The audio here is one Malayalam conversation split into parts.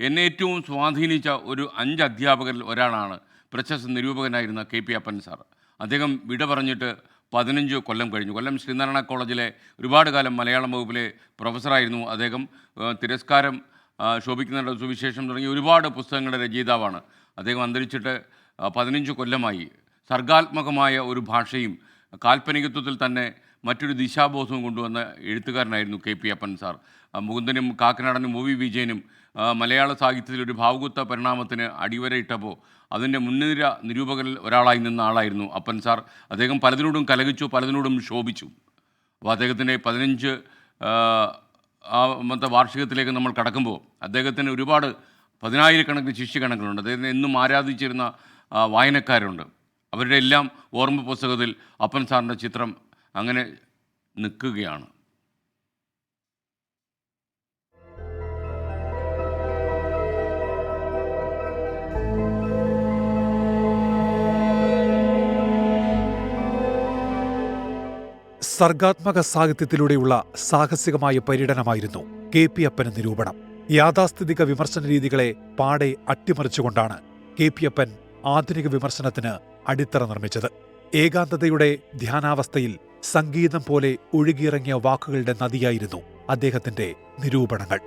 എന്നെ ഏറ്റവും സ്വാധീനിച്ച ഒരു അഞ്ച് അധ്യാപകരിൽ ഒരാളാണ് പ്രശസ്ത നിരൂപകനായിരുന്ന കെ പി അപ്പൻ സാർ. അദ്ദേഹം വിട പറഞ്ഞിട്ട് പതിനഞ്ച് കൊല്ലം കഴിഞ്ഞു. കൊല്ലം ശ്രീനാരായണ കോളേജിലെ ഒരുപാട് കാലം മലയാളം വകുപ്പിലെ പ്രൊഫസറായിരുന്നു അദ്ദേഹം. തിരസ്കാരം ശോഭിക്കുന്നവരുടെ സുവിശേഷം തുടങ്ങിയ ഒരുപാട് പുസ്തകങ്ങളുടെ രചയിതാവാണ്. അദ്ദേഹം അന്തരിച്ചിട്ട് പതിനഞ്ച് കൊല്ലമായി. സർഗാത്മകമായ ഒരു ഭാഷയും കാൽപ്പനികത്വത്തിൽ തന്നെ മറ്റൊരു ദിശാബോധവും കൊണ്ടുവന്ന എഴുത്തുകാരനായിരുന്നു കെ പി അപ്പൻ സാർ. മുകുന്ദനും കാക്കനാടനും ഒ വി വിജയനും മലയാള സാഹിത്യത്തിൽ ഒരു ഭാവുകത്വ പരിണാമത്തിന് അടിവരയിട്ടപ്പോൾ അതിന്റെ മുൻനിര നിരൂപകരിൽ ഒരാളായി നിന്ന ആളായിരുന്നു അപ്പൻ സാർ. അദ്ദേഹം പലതിനോടും കലകിച്ചു പലതിനോടും ശോഭിച്ചു. അപ്പോൾ അദ്ദേഹത്തിന്റെ പതിനഞ്ച് ആ വാർഷികത്തിലേക്ക് നമ്മൾ കടക്കുമ്പോൾ അദ്ദേഹത്തിന് ഒരുപാട് പതിനായിരക്കണക്കിന് ശിഷ്യഗണങ്ങളുണ്ട്. അദ്ദേഹത്തിന് എന്നും ആരാധിച്ചിരുന്ന വായനക്കാരുണ്ട്. അവരുടെ എല്ലാം ഓർമ്മ പുസ്തകത്തിൽ അപ്പൻ സാറിന്റെ ചിത്രം അങ്ങനെ നിൽക്കുകയാണ്. സർഗാത്മക സാഹിത്യത്തിലൂടെയുള്ള സാഹസികമായ പര്യടനമായിരുന്നു കെ പി അപ്പന് നിരൂപണം. യാഥാസ്ഥിതിക വിമർശന രീതികളെ പാടെ അട്ടിമറിച്ചുകൊണ്ടാണ് കെ പി അപ്പൻ ആധുനിക വിമർശനത്തിന് അടിത്തറ നിർമ്മിച്ചത്. ഏകാന്തതയുടെ ധ്യാനാവസ്ഥയിൽ സംഗീതം പോലെ ഒഴുകിയിറങ്ങിയ വാക്കുകളുടെ നദിയായിരുന്നു അദ്ദേഹത്തിന്റെ നിരൂപണങ്ങൾ.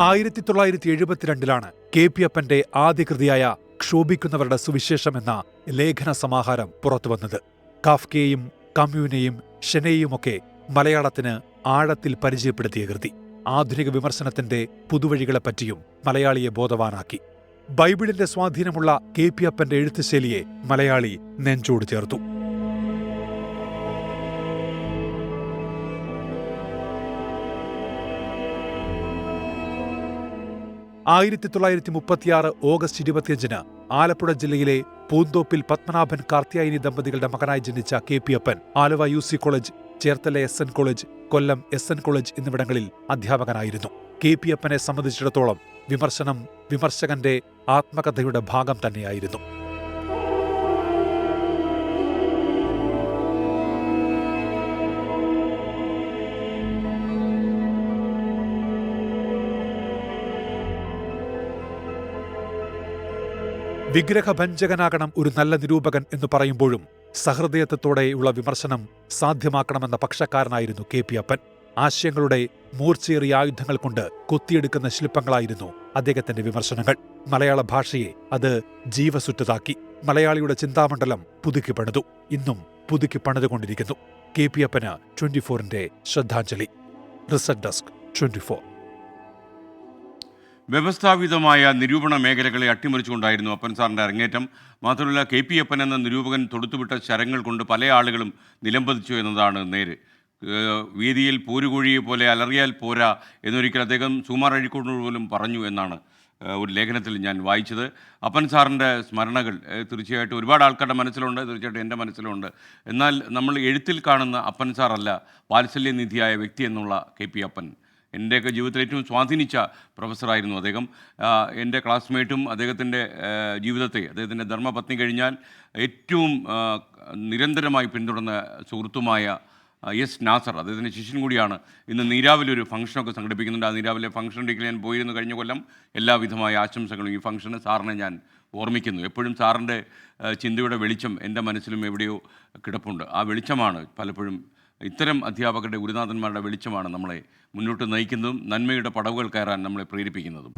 ആയിരത്തി തൊള്ളായിരത്തി എഴുപത്തിരണ്ടിലാണ് കെ പി അപ്പന്റെ ആദ്യ കൃതിയായ ക്ഷോഭിക്കുന്നവരുടെ സുവിശേഷം എന്ന ലേഖന സമാഹാരം പുറത്തുവന്നത് കാഫ്കയെയും കമ്യൂനെയും ഷെനെയുമൊക്കെ മലയാളത്തിന് ആഴത്തിൽ പരിചയപ്പെടുത്തിയ കൃതി. ആധുനിക വിമർശനത്തിന്റെ പുതുവഴികളെപ്പറ്റിയും മലയാളിയെ ബോധവാനാക്കി. ബൈബിളിന്റെ സ്വാധീനമുള്ള കെ പി അപ്പന്റെ എഴുത്തുശൈലിയെ മലയാളി നെഞ്ചോട് ചേർത്തു. ആയിരത്തി തൊള്ളായിരത്തി മുപ്പത്തിയാറ് ഓഗസ്റ്റ് ഇരുപത്തിയഞ്ചിന് ആലപ്പുഴ ജില്ലയിലെ പൂന്തോപ്പിൽ പത്മനാഭൻ കാർത്തിയായനി ദമ്പതികളുടെ മകനായി ജനിച്ച K P Appan Aluva U C college Cherthala S N college Kollam S N college എന്നിവിടങ്ങളിൽ അധ്യാപകനായിരുന്നു. കെ പി അപ്പനെ സംബന്ധിച്ചിടത്തോളം വിമർശനം വിമർശകന്റെ ആത്മകഥയുടെ ഭാഗം തന്നെയായിരുന്നു. വിഗ്രഹഭഞ്ജകനാകണം ഒരു നല്ല നിരൂപകൻ എന്ന് പറയുമ്പോഴും സഹൃദയത്വത്തോടെയുള്ള വിമർശനം സാധ്യമാക്കണമെന്ന പക്ഷക്കാരനായിരുന്നു കെ പി അപ്പൻ. ആശയങ്ങളുടെ മൂർച്ചയേറിയ ആയുധങ്ങൾ കൊണ്ട് കൊത്തിയെടുക്കുന്ന ശില്പങ്ങളായിരുന്നു അദ്ദേഹത്തിന്റെ വിമർശനങ്ങൾ. മലയാള ഭാഷയെ അത് ജീവസുറ്റതാക്കി. മലയാളിയുടെ ചിന്താമണ്ഡലം പുതുക്കി പണിതു. ഇന്നും പുതുക്കി പണിതുകൊണ്ടിരിക്കുന്നു. കെ പി അപ്പന് ട്വന്റി ഫോറിന്റെ ശ്രദ്ധാഞ്ജലി. റിസർച്ച് ഡെസ്ക് ട്വന്റി വ്യവസ്ഥാപിതമായ നിരൂപണ മേഖലകളെ അട്ടിമറിച്ചുകൊണ്ടായിരുന്നു അപ്പൻ സാറിന്റെ അരങ്ങേറ്റം. മാത്രമല്ല കെ പി അപ്പൻ എന്ന നിരൂപകൻ തൊടുത്തുവിട്ട ശരങ്ങൾ കൊണ്ട് പല ആളുകളും നിലംപതിച്ചു എന്നതാണ് നേര്. വീതിയിൽ പോരുകോഴിയെ പോലെ അലറിയാൽ പോരാ എന്നൊരിക്കൽ അദ്ദേഹം സുമാർ അഴിക്കോട് പോലും പറഞ്ഞു എന്നാണ് ഒരു ലേഖനത്തിൽ ഞാൻ വായിച്ചത്. അപ്പൻ സാറിന്റെ സ്മരണകൾ തീർച്ചയായിട്ടും ഒരുപാട് ആൾക്കാരുടെ മനസ്സിലുണ്ട് തീർച്ചയായിട്ടും എന്റെ മനസ്സിലുണ്ട്. എന്നാൽ നമ്മൾ എഴുത്തിൽ കാണുന്ന അപ്പൻ സാറല്ല വാത്സല്യനിധിയായ വ്യക്തി എന്നുള്ള കെ പി അപ്പൻ. എന്റെയൊക്കെ ജീവിതത്തിൽ ഏറ്റവും സ്വാധീനിച്ച പ്രൊഫസറായിരുന്നു അദ്ദേഹം. എന്റെ ക്ലാസ്മേറ്റും അദ്ദേഹത്തിന്റെ ജീവിതത്തെ അദ്ദേഹത്തിന്റെ ധർമ്മപത്നി കഴിഞ്ഞാൽ ഏറ്റവും നിരന്തരമായി പിന്തുടർന്ന സുഹൃത്തുമായ എസ് നാസർ അദ്ദേഹത്തിന്റെ ശിഷ്യൻ കൂടിയാണ്. ഇന്ന് നീരാവിലെ ഒരു ഫംഗ്ഷനൊക്കെ സംഘടിപ്പിക്കുന്നുണ്ട്. ആ നീരാവിലെ ഉണ്ടെങ്കിൽ ഞാൻ പോയിരുന്നു കഴിഞ്ഞ കൊല്ലം. എല്ലാവിധമായ ആശംസകളും ഈ ഫംഗ്ഷന് സാറിനെ ഞാൻ ഓർമ്മിക്കുന്നു. എപ്പോഴും സാറിന്റെ ചിന്തയുടെ വെളിച്ചം എന്റെ മനസ്സിലും എവിടെയോ കിടപ്പുണ്ട്. ആ വെളിച്ചമാണ് പലപ്പോഴും ഇത്തരം അധ്യാപകരുടെ ഗുരുനാഥന്മാരുടെ വെളിച്ചമാണ് നമ്മളെ മുന്നോട്ട് നയിക്കുന്നതും നന്മയുടെ പടവുകൾ കയറാൻ നമ്മളെ പ്രേരിപ്പിക്കുന്നതും.